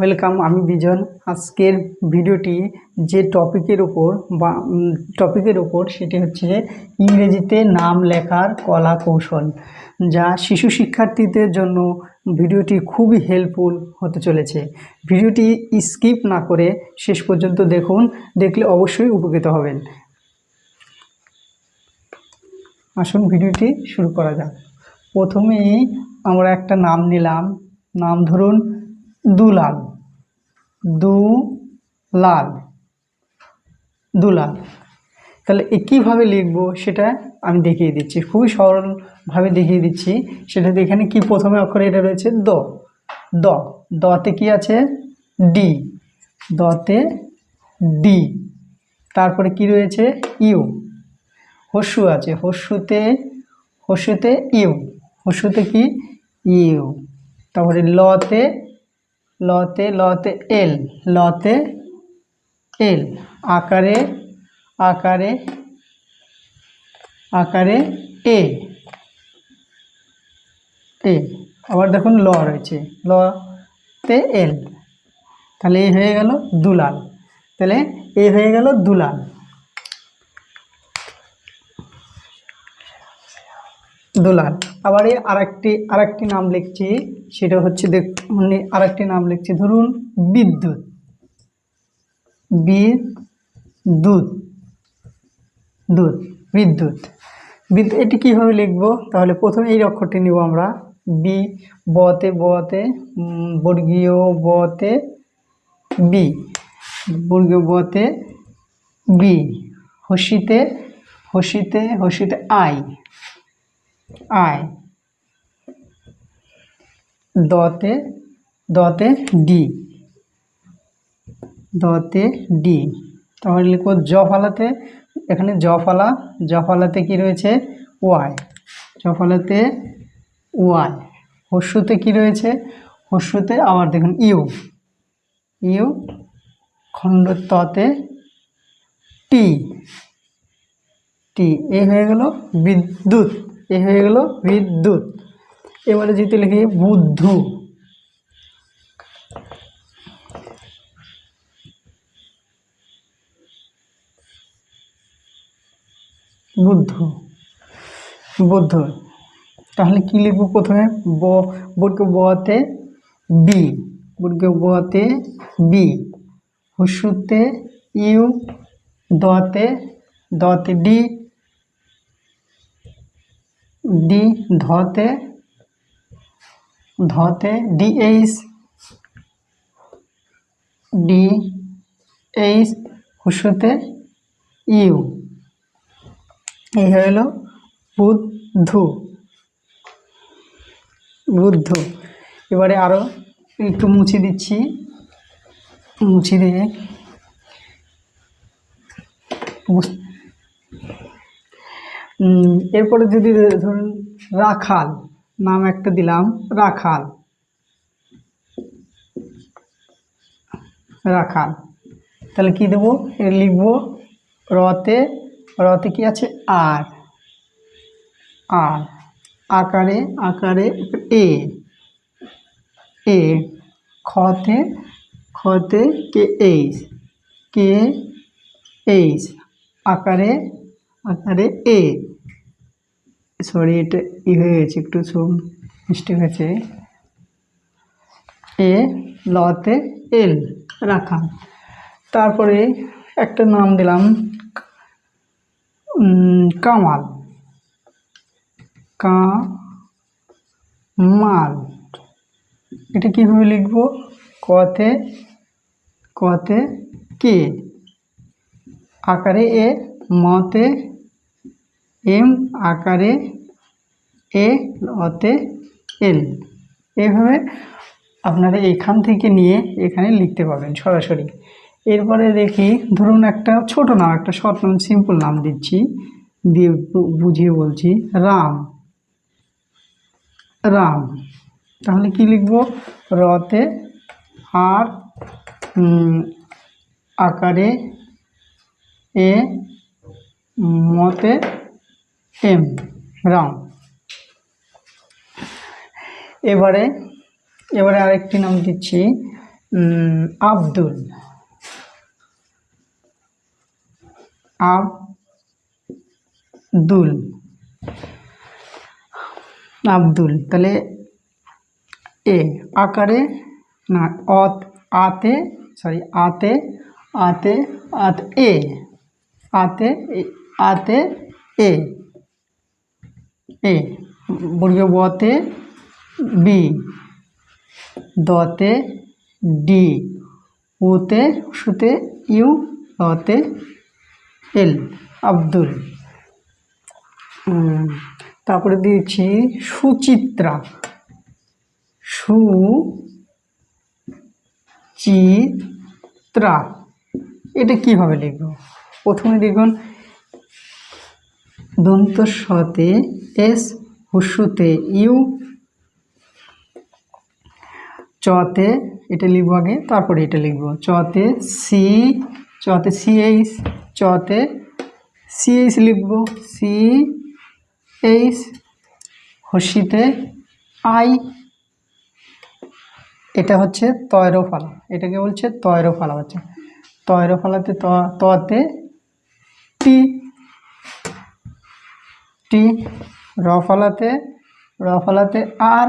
Welcome আমি বিজন। আজকের ভিডিওটি যে টপিকের উপর বা টপিকের উপর সেটি হচ্ছে ইংরেজিতে নাম লেখার কলা কৌশল যা শিশু শিক্ষার্থীদের জন্য ভিডিওটি খুবই হেল্পফুল হতে চলেছে। ভিডিওটি স্কিপ না করে শেষ পর্যন্ত দেখুন, দেখলে অবশ্যই উপকৃত হবেন। আসুন ভিডিওটি শুরু করা যাক। প্রথমেই আমরা একটা নাম নিলাম, নাম ধরুন দুলাল। দু লাল দুলাল। তাহলে কীভাবে লিখব, সেটা আমি দেখিয়ে দিচ্ছি। খুবই সরলভাবে দেখিয়ে দিচ্ছি। সেটা এখানে কি প্রথমে অক্ষরে এটা রয়েছে দ। দ। দতে কি আছে? ডি দতে ডি তারপরে কি রয়েছে? ইউ। হস্যু আছে। হস্যুতে হস্যুতে ইউ। হস্যুতে কি? ইউ। তারপরে লতে লতে লতে এল লতে এল, আকারে আকারে আকারে এ এ। আবার দেখুন ল রয়েছে, লতে এল। তাহলে এ হয়ে গেল দুলাল। তাহলে এ হয়ে গেল দুলাল। দুলাল। আবার এই আরেকটি আরেকটি নাম লিখছি, সেটা হচ্ছে দেখ মানে আরেকটি নাম লিখছি, ধরুন বিদ্যুৎ। বিদ্যুৎ। দুধ, বিদ্যুৎ। বিদ্যুৎ, এটি কীভাবে লিখব? তাহলে প্রথমে এই অক্ষরটি নিব আমরা। বি, বতে বতে বর্গীয় বতে, বি। বর্গীয় বতে, বি। হসিতে হসিতে হসিতে আই। আয়। দতে দতে ডি। দতে ডি। তাহলে লিখব জ ফালাতে, এখানে জ ফালা, জ ফালাতে কি রয়েছে? ওয়াই। জ ফালাতে ওয়াই। হস্যুতে কি রয়েছে? হস্যুতে আবার দেখুন ইউ। ইউ খণ্ড ততে টি। টি, এ হয়ে গেল বিদ্যুৎ। এ হয়ে গেল? বিদ্যুৎ। এবারে যদি লিখি বুদ্ধু। বুদ্ধ। বুদ্ধ। তাহলে কি লিখব প্রথমে? ব বর্গ বতে বি। বর্গ বতে বি। হস্যুতে ইউ, দতে দতে ডি। ডি ধতে ধতে ডি এইচ ডি এইচ হুসুতে ইউ। এই গেল বুদ্ধ। বুদ্ধ। এবারে আরও একটু মুছে দিচ্ছি। মুছে দিয়ে এরপরে যদি ধরুন রাখাল, নাম একটা দিলাম, রাখাল। রাখাল। তাহলে কি দেবো? এর লিখব, রতে রতে কি আছে? আর। আর। আকারে আকারে এ। এ। খতে খতে কে এইচ। K H. আকারে আকারে এ। সরি, এটা ই হয়ে গেছে, একটু সব মিস্টেক হয়েছে। এ লতে এল রাখা। তারপরে একটা নাম দিলাম কামাল কামাল। কামাল। এটা কীভাবে লিখব? কতে কতে কে আকারে এ মতে এম, আকারে এ অতে এল। এইভাবে আপনারা এখান থেকে নিয়ে এখানে লিখতে পারবেন সরাসরি। এরপরে দেখি, ধরুন একটা ছোট নাম, একটা শর্ট নাম সিম্পল নাম দিচ্ছি, দিয়ে বুঝিয়ে বলছি, রাম। রাম। তাহলে কি লিখব? রতে আর আকারে এ মতে এম, রাম। এবারে এবারে আরেকটি নাম দিচ্ছি আব্দুল। আব্দুল। আব্দুল, তাহলে এ, আকারে, না, অত, আতে সরি আতে আতে, আত, এ, আতে আতে, এ এ বর্গ বতে বি দতে ডি উতে, সুতে, ইউ লতে এল। আব্দুল। তারপরে দিয়েছি সুচিত্রা। সু চিত্রা এটা কীভাবে লিখব? প্রথমে দেখুন দন্ত সতে এস, হুসুতে, ইউ চতে এটা লিখব আগে, তারপরে এটা লিখব। চতে সি, চতে সিএইচ চতে সিএইচ লিখব। সি এইচ হসিতে আই, এটা হচ্ছে তয়রফালা এটাকে বলছে তয়রফালা হচ্ছে। তয়রফালাতে ত, ততে টি টি, রফালাতে রফালাতে আর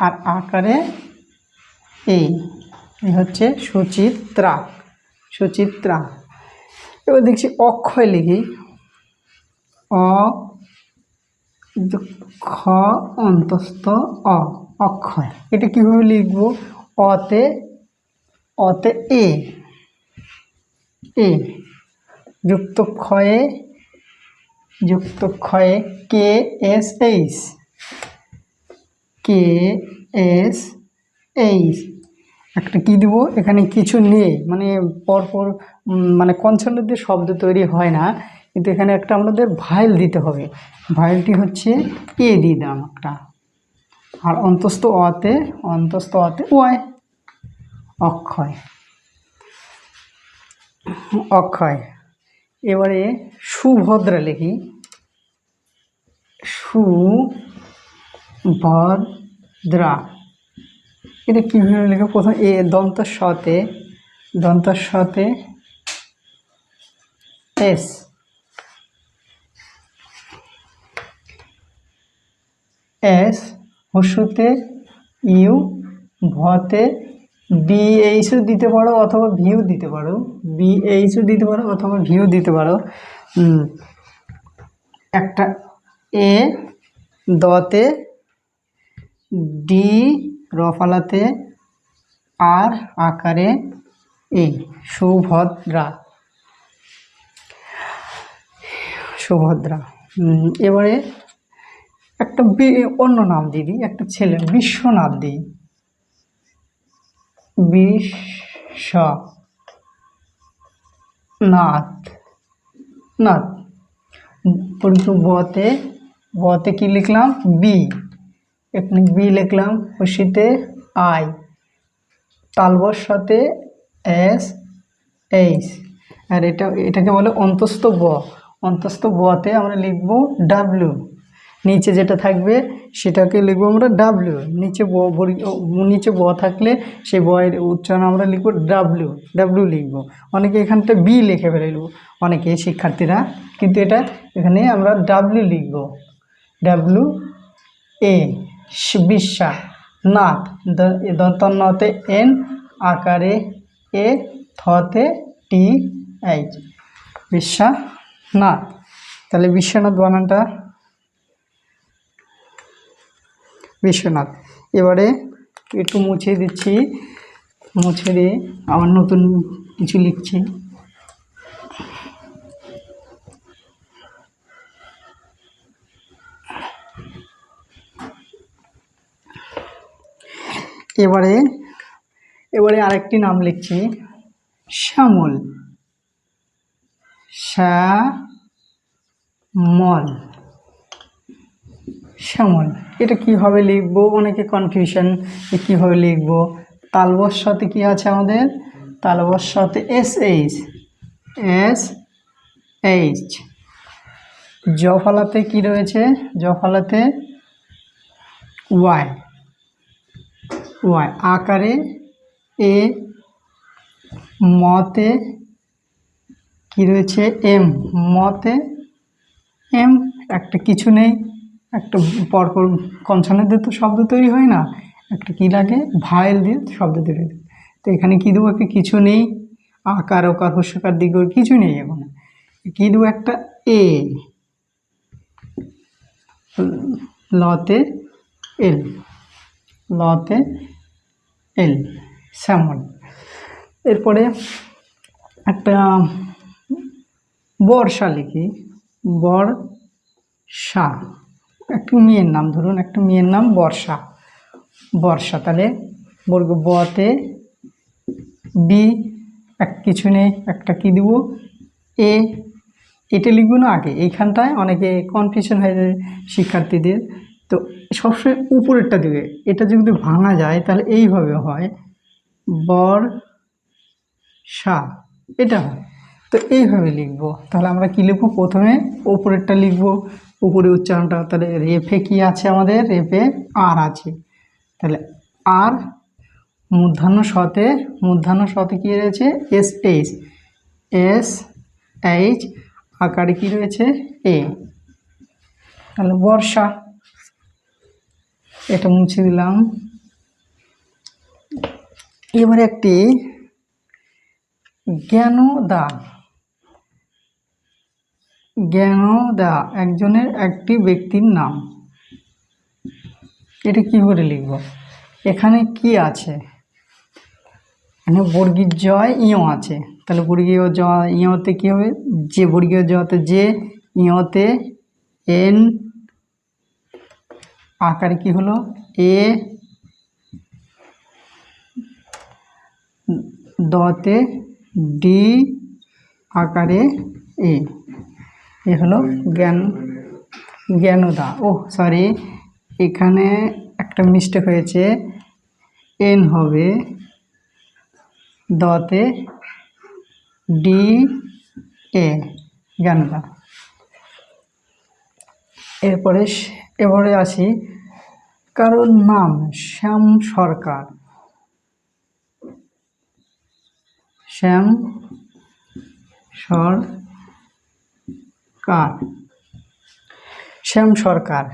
আর আকারে এই হচ্ছে সুচিত্রা সুচিত্রা। এবার দেখছি অক্ষয় লিখি। অ খ অন্তস্থ, অ, অক্ষয়। এটা কীভাবে লিখব? অতে অতে এ এ। যুক্ত ক্ষয়ে যুক্ত ক্ষয়ে K S H. K S H একটা কি দিব? এখানে কিছু নেই। মানে পরপর মানে কনসোনেন্ট দিয়ে শব্দ তৈরি হয় না। কিন্তু এখানে একটা আমাদের ভাইল দিতে হবে। ভাইলটি হচ্ছে এ দিয়ে দিলাম একটা আর অন্তস্থ অতে অন্তস্থ অতে ওয়াই অক্ষয়। অক্ষয়। এবারে সুভদ্রা লিখি। সুভদ্রা এটা কীভাবে লেখা? প্রথম এ, দন্ত সতে দন্ত সতে, এস। এস, হসুতে, ইউ, ভতে বি এইচও দিতে পারো অথবা ভিউ দিতে পারো। বি এইচও দিতে পারো অথবা ভিউ দিতে পারো। একটা এ, দতে ডি রফালাতে আর আকারে এ সুভদ্রা। সুভদ্রা। এবারে একটা অন্য নাম দিয়ে দিই, একটা ছেলে, বিশ্বনাথ দিই বিশ্ব নাথ। নাথ পরিচু বতে বতে কি লিখলাম? বি। এখানে বি লিখলাম খুশিতে আই। তালবর সাথে এস, এইচ। আর এটা, এটাকে বলে অন্তস্থ ব। অন্তস্থ বতে আমরা লিখব ডাব্লিউ। নিচে যেটা থাকবে, সেটাকে লিখব আমরা ডাব্লিউ। নিচে ব নিচে ব থাকলে সেই বয়ের উচ্চারণ আমরা লিখব ডাব্লিউ। ডাব্লিউ লিখব। অনেকে এখানটা বি লিখে ফেলব অনেকে শিক্ষার্থীরা। কিন্তু এটা এখানে আমরা ডাব্লিউ লিখব। W A. বিশ্বা নাথ দন্তন্নতে এন আকারে এ থতে টি এইচ। বিশ্বা নাথ তাহলে বিশ্বনাথ বানানটা? বিশ্বনাথ। এবারে একটু মুছে দিচ্ছি, মুছে দিয়ে আবার নতুন কিছু লিখছি। এবারে এবারে আরেকটি নাম লিখছি। শ্যামল। শ্যামল। শ্যামল। এটা কীভাবে লিখব? অনেকে কনফিউশন কীভাবে লিখব? তালবর সাথে কী আছে আমাদের? তালবর সাথে এস এইচ এস এইচ জফালাতে কি রয়েছে? জফালাতে ওয়াই ওয়াই আকারে এ মতে কি রয়েছে? এম। মতে এম একটা কিছু নেই। একটা পরপর কনসনের দিয়ে তো শব্দ তৈরি হয় না। একটা কি লাগে? ভায়েল দিয়ে শব্দ তৈরি হয়। তো এখানে কী দেবো? একটা কিছু নেই। আকার, ওকার, হস্যকার দিক কিছু নেই এখানে। কী দেবো? একটা এ। লতে এল। লতে এল স্যামন এরপরে একটা বর্ষা লিখি। বর্ষা। একটা মেয়ের নাম ধরুন, একটা মেয়ের নাম বর্ষা। বর্ষা তাহলে বর্গ বতে বি, এক কিছু নেই, একটা কি দিব? এ। এটা লিখব না আগে। এইখানটায় অনেকে কনফিউশন হয়ে যায় শিক্ষার্থীদের। তো সবসময় উপরেরটা দিবে এটা যদি ভাঙা যায় তাহলে এইভাবে হয়, বর সা, এটা হয়। তো এইভাবে লিখব। তাহলে আমরা কী লিখব? প্রথমে ওপরেরটা লিখব, উপরে উচ্চারণটা, তাহলে রেফে কি আছে আমাদের? রেফে আর আছে। তাহলে আর মূর্ধান্য শতে মূর্ধান্য শতে কী রয়েছে? এস এইচ এস এইচ, আকারে কী রয়েছে? এ। তাহলে বর্ষা এটা মুছে দিলাম। এবারে একটি জ্ঞানদা জ্ঞানদা একজনের একটি ব্যক্তির নাম। এটা কি করে লিখব? এখানে কি আছে? এখানে বর্গীর জয় ইয় আছে। তাহলে বর্গীয় জ ইয়তে কী হবে? যে বর্গীয় জতে যে ইয়তে এন আকারে কি হলো? এ, দতে ডি আকারে এ। এ হলো জ্ঞান, জ্ঞানদা। ও সরি এখানে একটা মিস্টেক হয়েছে। এন হবে দতে ডি এ, জ্ঞানদা। এরপরে এবারে আসি কারোর নাম শ্যাম সরকার। শ্যাম সরকার। শ্যাম সরকার।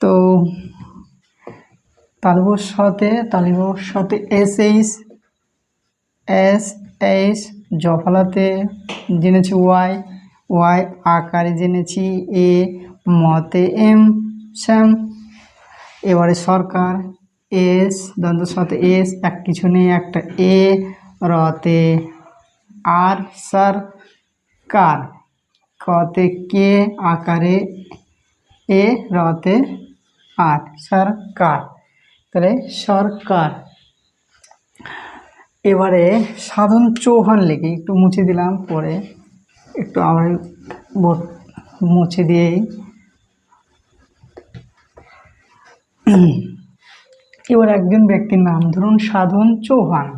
তো তালবর সাথে তালিবর সাথে এস এইচ এস এইচ, জফলাতে জেনেছি ওয়াই ওয়াই আকারে জেনেছি, এ মতে এম, শ্যাম এবারে সরকার, এস দন্ত সাথে এস, এক কিছু নেই, একটা এ রতে আর সার কার? কতে কে, আকারে এ রতে আর সরকার তাহলে সরকার। এবারে সাধন চৌহান লিখি, একটু মুছে দিলাম, পরে একটু আমার মুছে দিয়েই এবার একজন ব্যক্তির নাম, ধরুন সাধন চৌহান।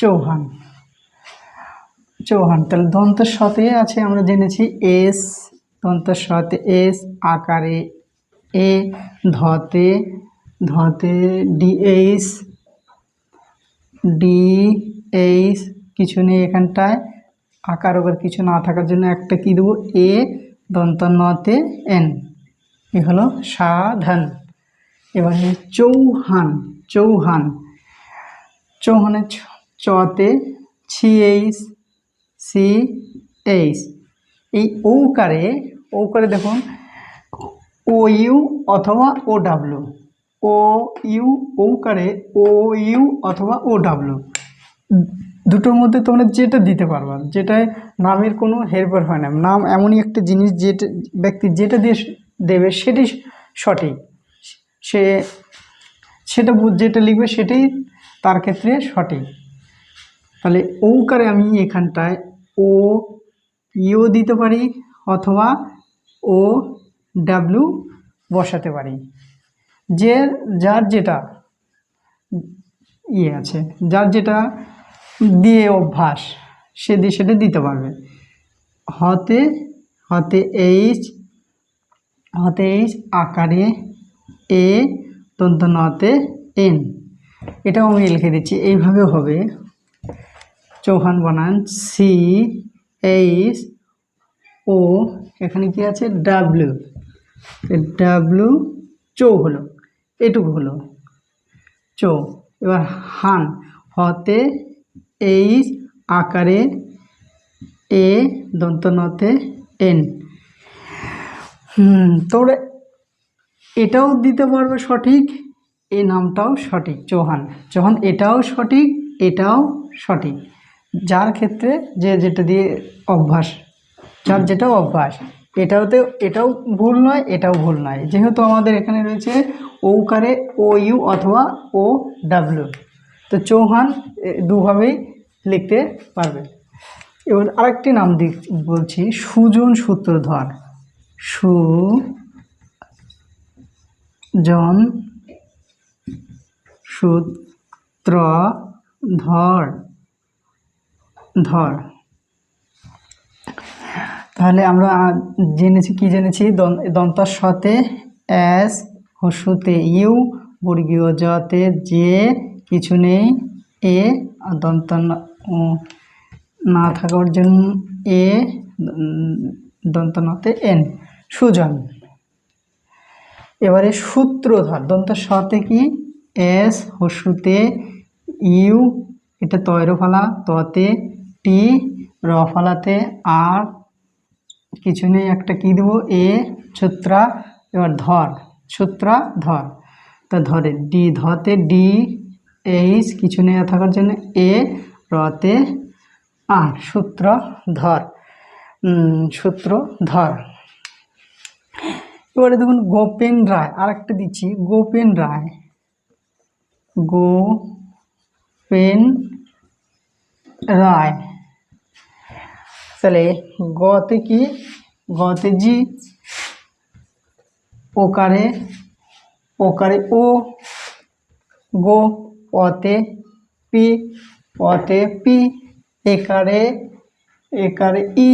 চৌহান। চৌহান, তাহলে দন্তের সতে আছে, আমরা জেনেছি এস দন্তের সতে এস, আকারে এ, ধতে ধতে ডিএইচ ডি এইচ কিছু নেই এখানটায়। আকার ওকার কিছু না থাকার জন্য একটা কী দেবো? এ দন্ত নতে এন এ হলো সাধন। এবারে চৌহান চৌহান। চৌহানের ছ- চতে ছি এইচ সি এইচ এই ঔকারে ঔকারে দেখুন ও ইউ অথবা ও ডাব্লু ও ইউ ঔকারে ও ইউ অথবা ও ডাব্লু দুটোর মধ্যে তোমরা যেটা দিতে পারবা, যেটায় নামের কোনো হেরফের হয় না। নাম এমনই একটা জিনিস যেটা, ব্যক্তি যেটা দিয়ে দেবে সেটাই সঠিক। সে, সেটা যেটা লিখবে সেটাই তার ক্ষেত্রে সঠিক। তাহলে ঔকারে আমি এখানটায় ও ইও দিতে পারি অথবা ও ডাব্লু বসাতে পারি। যে, যার যেটা ইয়ে আছে, যার যেটা দিয়ে অভ্যাস, সে দিয়ে সেটা দিতে পারবে। হতে হতে এইচ হতে এইচ আকারে এ দন্ত নতে এন। এটাও আমি লিখে দিচ্ছি, এইভাবে হবে। চৌহান বানান, সি, এইচ, ও, এখানে কি আছে? ডাব্লিউ। ডাব্লিউ, চৌ হলো। এটুকু হলো। চৌ, এবার হান, হতে, এইচ, আকারে, এ, দন্তনতে, এন। হুম এটাও দিতে পারবে সঠিক, এ নামটাও সঠিক, চৌহান। চৌহান, এটাও সঠিক এটাও সঠিক। যার ক্ষেত্রে যে যেটা দিয়ে অভ্যাস, যার যেটা অভ্যাস এটাওতে, এটাও ভুল নয়, এটাও ভুল নয়। যেহেতু আমাদের এখানে রয়েছে ওকারে ও ইউ অথবা ও ডাব্লিউ তো চৌহান দুভাবেই লিখতে পারবে। এবার আরেকটি নাম দিক বলছি, সুজন সূত্রধর। সু জন সূত্র ধর ধর। তাহলে আমরা জেনেছি কি জেনেছি? দন- দন্তার সাথে এস হসুতে ইউ বর্গীয় জতে যে কিছু নেই এ দন্ত না থাকার জন্য এ উম, দন্ত নতে এন। সুজন এবারে সূত্রধর দন্ত সতে কি? এস হসুতে ইউ এটা তৈর ফালা ততে টি র ফালাতে আর কিছু নেই, একটা কি দেবো? এ, ছত্রা, এবার ধর, ছত্রা, ধর। তা ধরে, ডি, ধতে, ডি, এইচ, কিছু নেই থাকার জন্য, এ, রতে, আর, সূত্র, ধর। সূত্র, ধর। এবারে দেখুন, গোপেন রায় আর একটা দিচ্ছি, গোপেন রায়। গো পেন রায়। তাহলে গতে কি গতে জি ওকারে ওকারে ও গো পতে পি পতে পি একারে একারে ই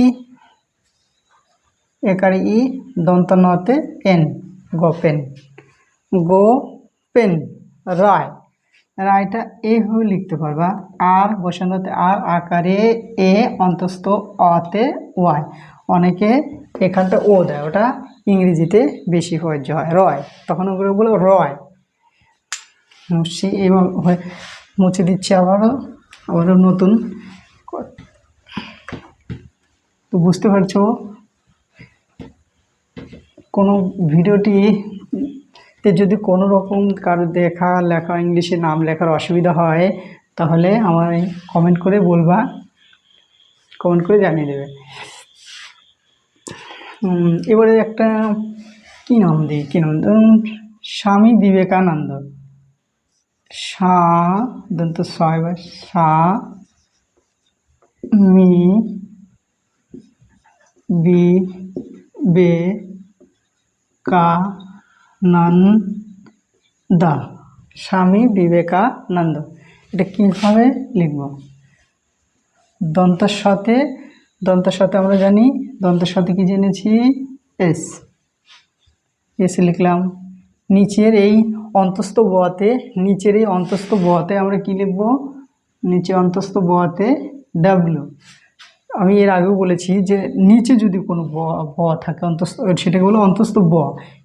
একারে ই দন্ত নতে এন গোপেন গো রায়টা এইভাবে লিখতে পারবা। আর বসানোতে আর আকারে এ অন্তস্থ অতে ওয়াই। অনেকে এখানটা ও দেয়, ওটা ইংরেজিতে বেশি প্রযোজ্য হয়। রয়, তখন ওগুলো বলো রয়। মুছি এবং মুছে দিচ্ছি আবারও আবারও নতুন তো বুঝতে পারছ? কোনো ভিডিওটি তে যদি কোনো রকম কারও দেখা, লেখা, ইংলিশে নাম লেখার অসুবিধা হয়, তাহলে আমার কমেন্ট করে বলবা। কমেন্ট করে জানিয়ে দেবে। এবারে একটা কি নাম দিই, কী নাম? ধরুন স্বামী বিবেকানন্দ। সা দন্ত ছয় বা সা, মি, বি, বে, কা নন দা স্বামী বিবেকানন্দ। এটা কীভাবে লিখব? দন্তের সাথে দন্তের সাথে আমরা জানি দন্তের সাথে কি জেনেছি? এস। এস লিখলাম, নিচের এই অন্তস্থ বতে নিচের এই অন্তস্থ বতে আমরা কি লিখব? নিচে অন্তস্থ বতে ডাব্লু আমি এর আগেও বলেছি যে নিচে যদি কোনো ব ব থাকে অন্তস্থ, সেটাকে বলো অন্তস্থ ব।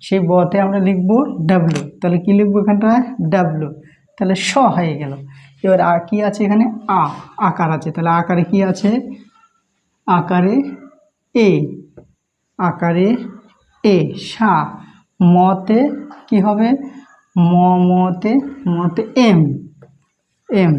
সেই বতে আমরা লিখব ডাব্লু তাহলে কী লিখব এখানটায়? ডাব্লু তাহলে স হয়ে গেল। এবার আর কি আছে এখানে? আ। আকার আছে। তাহলে আকারে কি আছে? আকারে এ। আকারে এ। সা। মতে কি হবে? ম, মতে মতে এম। এম।